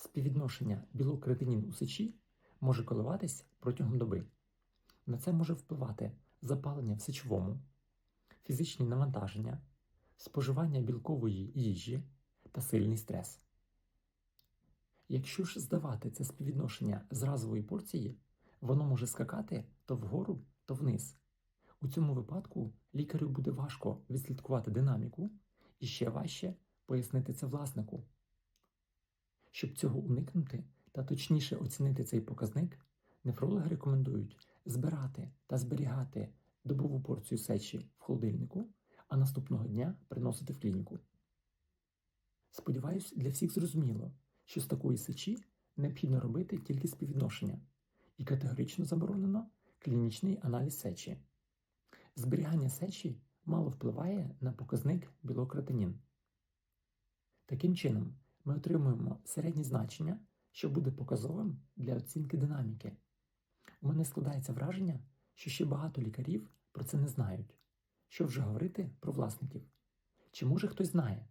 Співвідношення білок ретинін у сечі може коливатись протягом доби. На це може впливати запалення в сечовому, фізичні навантаження, споживання білкової їжі та сильний стрес. Якщо ж здавати це співвідношення з разової порції, воно може скакати то вгору, то вниз. У цьому випадку лікарю буде важко відслідкувати динаміку і ще важче пояснити це власнику. Щоб цього уникнути та точніше оцінити цей показник, нефрологи рекомендують збирати та зберігати добову порцію сечі в холодильнику, а наступного дня приносити в клініку. Сподіваюсь, для всіх зрозуміло, що з такої сечі необхідно робити тільки співвідношення і категорично заборонено клінічний аналіз сечі. Зберігання сечі мало впливає на показник білок ретинін. Таким чином, ми отримуємо середнє значення, що буде показовим для оцінки динаміки. У мене складається враження, що ще багато лікарів про це не знають. Що вже говорити про власників? Чи може хтось знає,